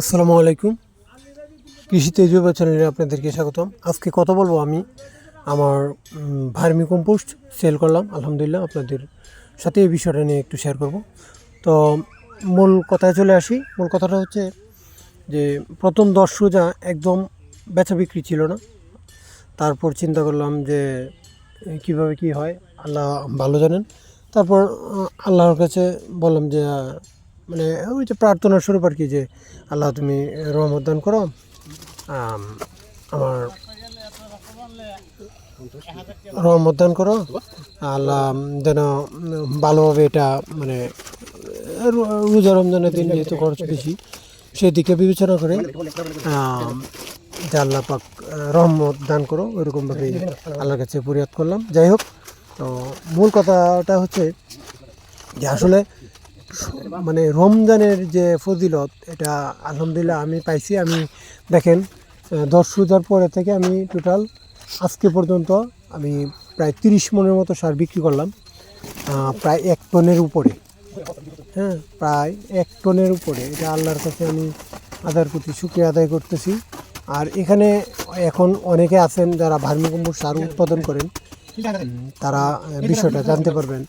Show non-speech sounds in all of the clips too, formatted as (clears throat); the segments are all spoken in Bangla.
আসসালামু আলাইকুম। কৃষি তেজীব চ্যানেলে আপনাদেরকে স্বাগতম। আজকে কথা বলব আমি আমার ভার্মি কম্পোস্ট সেল করলাম। আলহামদুলিল্লাহ আপনাদের সাথে এই বিষয়টা নিয়ে একটু শেয়ার করব। তো, মূল কথায় চলে আসি। মূল কথাটা হচ্ছে যে, প্রথম দশ রোজা একদম বেচা বিক্রি ছিল না। তারপর চিন্তা করলাম যে কীভাবে কি হয়? আল্লাহ ভালো জানেন। তারপর আল্লাহর কাছে বললাম যে মানে ওই যে প্রার্থনা স্বরূপ আর কি যে, আল্লাহ তুমি রহমত দান করো। আমার রহমত দান করো। আল্লাহ যেন ভালোভাবে এটা মানে রোজা রমজানের দিন যেহেতু খরচ বেশি, সেদিকে বিবেচনা করে যে আল্লাহ পাক রহমত দান করো, ওইরকমভাবে আল্লাহর কাছে পরিহাত করলাম। যাই হোক, তো মূল কথাটা হচ্ছে যে আসলে মানে রমজানের যে ফজিলত, এটা আলহামদুলিল্লাহ আমি পাইছি। আমি দেখেন দশ রোজার পরে থেকে আমি টোটাল আজকে পর্যন্ত আমি প্রায় তিরিশ মনের মতো সার বিক্রি করলাম প্রায় এক টনের উপরে। হ্যাঁ প্রায় এক টনের উপরে। এটা আল্লাহর কাছে আমি আদার প্রতি শুক্রিয়া আদায় করতেছি। আর এখানে এখন অনেকে আছেন যারা ভার্মিকম্পোস্ট সার উৎপাদন করেন। তারা বিষয়টা জানতে পারবেন।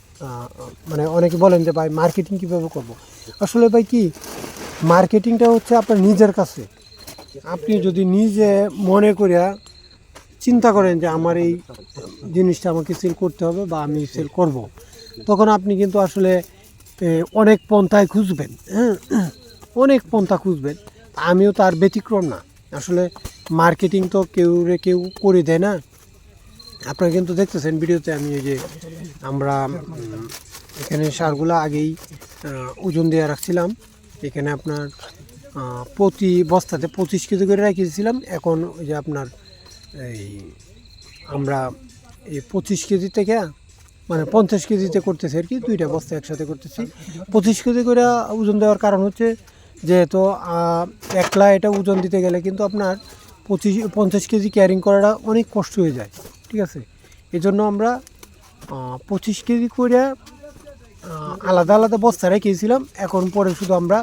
মানে অনেকে বলেন যে, ভাই মার্কেটিং কীভাবে করব? আসলে ভাই কি মার্কেটিংটা হচ্ছে আপনার নিজের কাছে। আপনি যদি নিজে মনে করিয়া চিন্তা করেন যে, আমার এই জিনিসটা আমাকে সেল করতে হবে বা আমি সেল করব। তখন আপনি কিন্তু আসলে অনেক পন্থায় খুঁজবেন হ্যাঁ? অনেক পন্থা খুঁজবেন। আমিও তার ব্যতিক্রম না। আসলে মার্কেটিং তো কেউ রে কেউ করে দেয় না। আপনারা কিন্তু দেখতেছেন ভিডিওতে আমি ওই যে আমরা এখানে সারগুলো আগেই ওজন দিয়ে রাখছিলাম। এখানে আপনার প্রতি বস্তাতে পঁচিশ কেজি করে রেখেছিলাম এখন ওই যে আপনার এই আমরা এই পঁচিশ কেজি থেকে মানে পঞ্চাশ কেজিতে করতেছি আর কি, দুইটা বস্তা একসাথে করতেছি। পঁচিশ কেজি করে ওজন দেওয়ার কারণ হচ্ছে যেহেতু একলা এটা ওজন দিতে গেলে কিন্তু আপনার পঁচিশ, পঞ্চাশ কেজি ক্যারিং করাটা অনেক কষ্ট হয়ে যায়, ঠিক আছে? এজন্য আমরা পঁচিশ কেজি করে আলাদা আলাদা বস্তা রেখেছিলাম। এখন পরে শুধু আমরা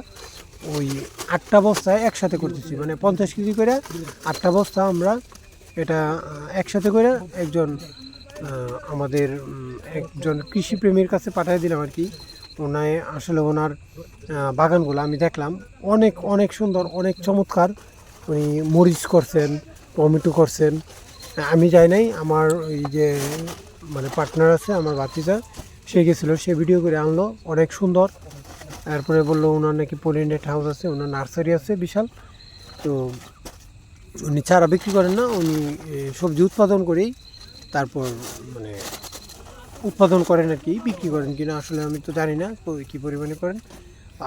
ওই আটটা বস্তায় একসাথে করতেছি। মানে পঞ্চাশ কেজি করে আটটা বস্তা আমরা এটা একসাথে করে একজন আমাদের একজন কৃষিপ্রেমীর কাছে পাঠিয়ে দিলাম আর কি। ওনায় আসলে ওনার বাগানগুলো আমি দেখলাম। অনেক অনেক সুন্দর, অনেক চমৎকার। উনি মরিচ করছেন, টমেটো করছেন। আমি যাই নাই, আমার ওই যে মানে পার্টনার আছে, আমার বাতিজা সে গেছিল, সে ভিডিও করে আনলো, অনেক সুন্দর। তারপরে বলল ওনার নাকি পলিনেট হাউস আছে, ওনার নার্সারি আছে, বিশাল। তো উনি চারা বিক্রি করেন না, উনি সবজি উৎপাদন করেই তারপর মানে উৎপাদন করেন আর কি, বিক্রি করেন কিনা আসলে আমি তো জানি না তো কী পরিমাণে করেন।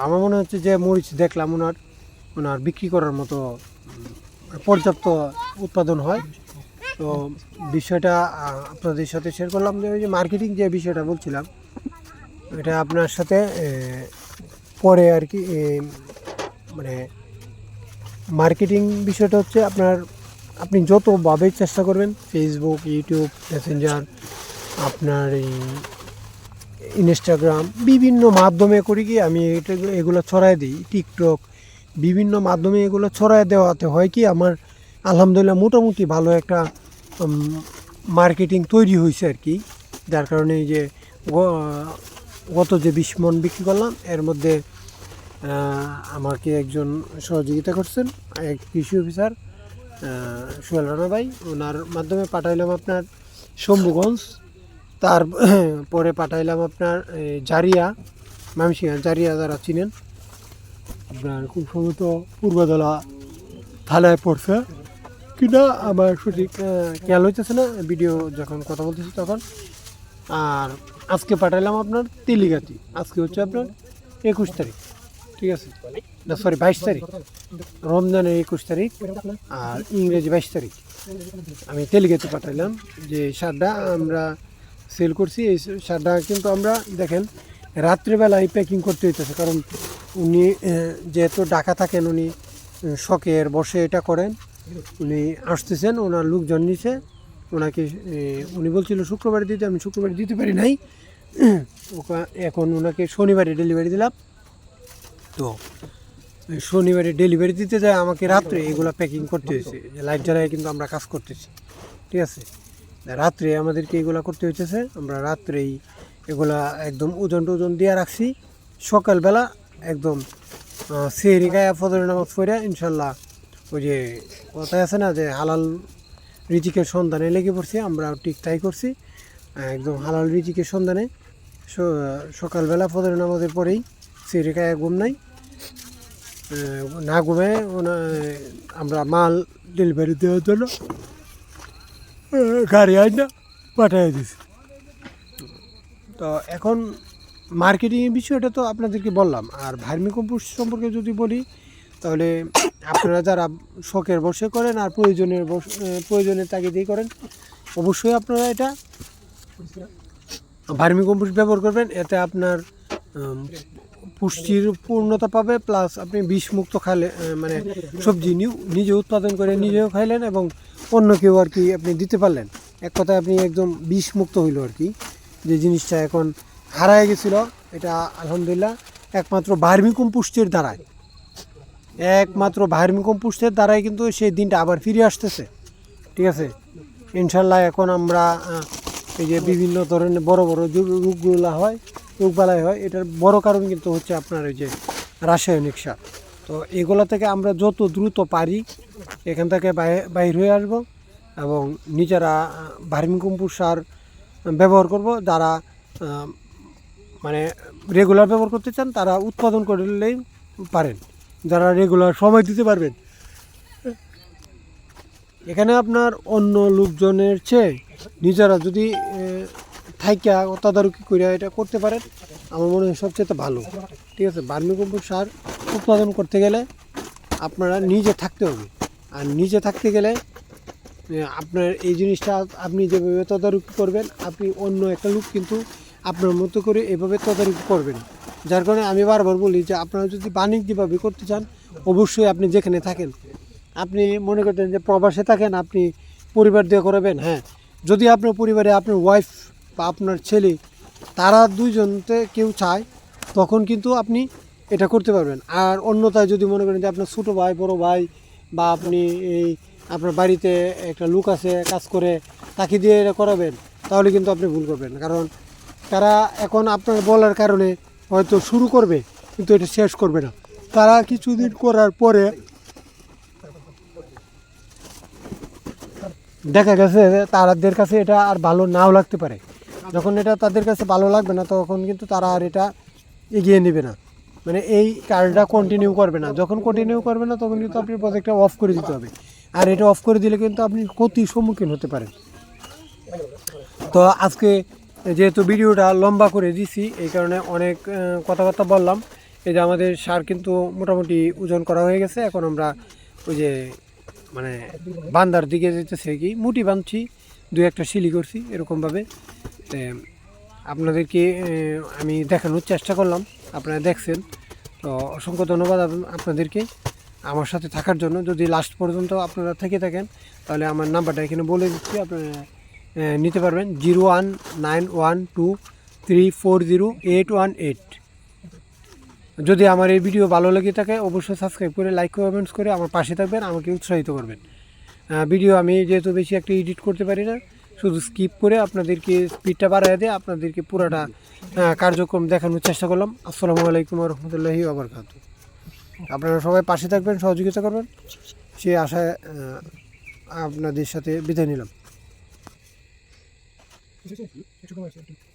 আমার মনে হচ্ছে যে মরিচ দেখলাম ওনার ওনার বিক্রি করার মতো পর্যাপ্ত উৎপাদন হয়। তো বিষয়টা আপনাদের সাথে শেয়ার করলাম যে ওই যে মার্কেটিং যে বিষয়টা বলছিলাম, এটা আপনার সাথে পরে আর কি মানে মার্কেটিং বিষয়টা হচ্ছে আপনার, আপনি যতভাবে চেষ্টা করবেন ফেসবুক ইউটিউব মেসেঞ্জার আপনার এই ইনস্টাগ্রাম বিভিন্ন মাধ্যমে করি কি আমি এটা এগুলো ছড়াই দিই। টিকটক বিভিন্ন মাধ্যমে এগুলো ছড়াই দেওয়াতে হয় কি, আমার আলহামদুলিল্লাহ মোটামুটি ভালো একটা মার্কেটিং তৈরি হয়েছে আর কি। যার কারণে যে গত যে বিশ মন বিক্রি করলাম, এর মধ্যে আমাকে একজন সহযোগিতা করছেন, এক কৃষি অফিসার সোহেল রানা ভাই। ওনার মাধ্যমে পাঠাইলাম আপনার শম্ভুগঞ্জ, তার, (clears throat) পরে পাঠাইলাম আপনার জারিয়া মামসিংহা জারিয়া যারা চিনেন আপনার খুব সম্ভবত পূর্বদলা থালায় পড়ছে। কিনা আমার সঠিক খেয়াল হইতেছে না, ভিডিও যখন কথা বলতেছি তখন। আর আজকে পাঠাইলাম আপনার তেলিগাতি আজকে হচ্ছে আপনার একুশ তারিখ, ঠিক আছে? না সরি বাইশ তারিখ। রমজানের একুশ তারিখ আর ইংরেজি বাইশ তারিখ। আমি তেলিগাতে পাঠাইলাম যে সারটা আমরা সেল করছি, এই সারটা কিন্তু আমরা দেখেন রাত্রেবেলায় প্যাকিং করতে হইতেছে। কারণ উনি যেহেতু ঢাকা থাকেন, উনি শখের বসে এটা করেন। উনি আসতেছেন, ওনার লোকজন নিচে ওনাকে উনি বলছিল, শুক্রবারে দিতে, আমি শুক্রবারে দিতে পারি নাই। এখন ওনাকে শনিবারে ডেলিভারি দিলাম। তো শনিবারে ডেলিভারি দিতে যায়, আমাকে রাত্রে এগুলো প্যাকিং করতে হয়েছে। লাইট জ্বালায় কিন্তু আমরা কাজ করতেছি, ঠিক আছে? রাত্রে আমাদেরকে এগুলো করতে হইতেছে। আমরা রাত্রেই এগুলা একদম ওজন টোজন দিয়ে রাখছি। সকালবেলা একদম সেহরি গায়ে ফজর নামাজ পড়ে, ইনশাল্লাহ ওই যে কথায় আছে না যে হালাল রিজিকের সন্ধানে লেগে পড়ছি, আমরা ঠিক তাই করছি। একদম হালাল রিজিকের সন্ধানে সকালবেলা ফজর নামাজের পরেই সেহরি গায়ে ঘুম নাই। না ঘুমে আমরা মাল ডেলিভারি দেওয়ার জন্য গাড়ি আইনা পাঠিয়ে দিছি। তো এখন মার্কেটিংয়ের বিষয়টা তো আপনাদেরকে বললাম। আর ভার্মি কম্পোস্ট সম্পর্কে যদি বলি, তাহলে আপনারা যারা শখের বসে করেন আর প্রয়োজনের প্রয়োজনের তাগিদেই করেন, অবশ্যই আপনারা এটা ভার্মি কম্পোস্ট ব্যবহার করবেন। এতে আপনার পুষ্টির পূর্ণতা পাবে, প্লাস আপনি বিষমুক্ত খালে মানে সবজি নিজে উৎপাদন করে নিজেও খাইলেন এবং অন্য কেউ আর কি আপনি দিতে পারলেন। এক কথায় আপনি একদম বিষমুক্ত হইল আর কি। যে জিনিসটা এখন হারায় গেছিল, এটা আলহামদুলিল্লাহ। একমাত্র ভার্মি কম্পোস্টের দ্বারায়। একমাত্র ভার্মি কম্পোস্টের দ্বারাই কিন্তু সেই দিনটা আবার ফিরে আসতেছে। ঠিক আছে? ইনশাল্লাহ এখন আমরা এই যে বিভিন্ন ধরনের বড় বড় রোগগুলো হয়, রোগবালাই হয়, এটার বড় কারণ কিন্তু হচ্ছে আপনার ওই যে রাসায়নিক সার। তো এগুলো থেকে আমরা যত দ্রুত পারি, এখান থেকে বাইর হয়ে আসব এবং নিজেরা ভার্মি কম্পোস্ট সার ব্যবহার করব, যারা মানে রেগুলার ব্যবহার করতে চান, তারা উৎপাদন করলেই পারেন। যারা রেগুলার সময় দিতে পারবেন। এখানে আপনার অন্য লোকজনের চেয়ে নিজেরা যদি থাইকা তদারকি করে এটা করতে পারেন, আমার মনে হয় সবচেয়ে ভালো। ঠিক আছে? বার্মি কম্পোস্ট সার উৎপাদন করতে গেলে আপনারা নিজে থাকতে হবে। আর নিজে থাকতে গেলে আপনার এই জিনিসটা আপনি যেভাবে তদারকি করবেন, আপনি অন্য একটা লোক কিন্তু আপনার মতো করে এভাবে তদারকি করবেন। যার কারণে আমি বারবার বলি যে আপনারা যদি বাণিজ্যিকভাবে করতে চান, অবশ্যই আপনি যেখানে থাকেন, আপনি মনে করতেন যে প্রবাসে থাকেন, আপনি পরিবার দিয়ে করাবেন হ্যাঁ। যদি আপনার পরিবারে আপনার ওয়াইফ বা আপনার ছেলে, তারা দুইজনতে কেউ চায়, তখন কিন্তু আপনি এটা করতে পারবেন। আর অন্যথায় যদি মনে করেন যে আপনার ছোটো ভাই, বড় ভাই বা আপনি এই আপনার বাড়িতে একটা লোক আছে, কাজ করে, তাকে দিয়ে এটা করাবেন, তাহলে কিন্তু আপনি ভুল করবেন। কারণ তারা এখন আপনার বলার কারণে হয়তো শুরু করবে, কিন্তু এটা শেষ করবে না। তারা কিছুদিন করার পরে দেখা গেছে তাদের কাছে এটা আর ভালো নাও লাগতে পারে। যখন এটা তাদের কাছে ভালো লাগবে না, তখন কিন্তু তারা আর এটা এগিয়ে নেবে না। মানে এই কাজটা কন্টিনিউ করবে না। যখন কন্টিনিউ করবে না, তখন কিন্তু আপনি প্রজেক্টটা অফ করে দিতে হবে। আর এটা অফ করে দিলে কিন্তু আপনি ক্ষতির সম্মুখীন হতে পারেন। তো আজকে যেহেতু ভিডিওটা লম্বা করে দিছি, এই কারণে অনেক কথাবার্তা বললাম। এই যে আমাদের সার কিন্তু মোটামুটি ওজন করা হয়ে গেছে। এখন আমরা ওই যে মানে বান্দার দিকে যেতেছে কি, মুটি বাঁধছি, দু একটা শিলি করছি এরকমভাবে। আপনাদেরকে আমি দেখানোর চেষ্টা করলাম, আপনারা দেখছেন। তো অসংখ্য ধন্যবাদ আপনাদেরকে আমার সাথে থাকার জন্য। যদি লাস্ট পর্যন্ত আপনারা থেকে থাকেন, তাহলে আমার নাম্বারটা এখানে বলে দিচ্ছি। আপনারা নিতে পারবেন zero one nine one two three four zero eight one eight. যদি আমার এই ভিডিও ভালো লেগে থাকে, অবশ্যই সাবস্ক্রাইব করে লাইক কমেন্টস করে আমার পাশে থাকবেন, আমাকে উৎসাহিত করবেন। ভিডিও আমি যেহেতু বেশি একটা এডিট করতে পারি না, শুধু স্কিপ করে আপনাদেরকে স্পিডটা বাড়ায় দিয়ে আপনাদেরকে পুরাটা কার্যক্রম দেখানোর চেষ্টা করলাম। আসসালামু আলাইকুম রহমতুল্লাহি আবরকাত আপনারা সবাই পাশে থাকবেন, সহযোগিতা করবেন। সে আশায় আপনাদের সাথে বিদায় নিলাম। Yes, yes, yes. It should.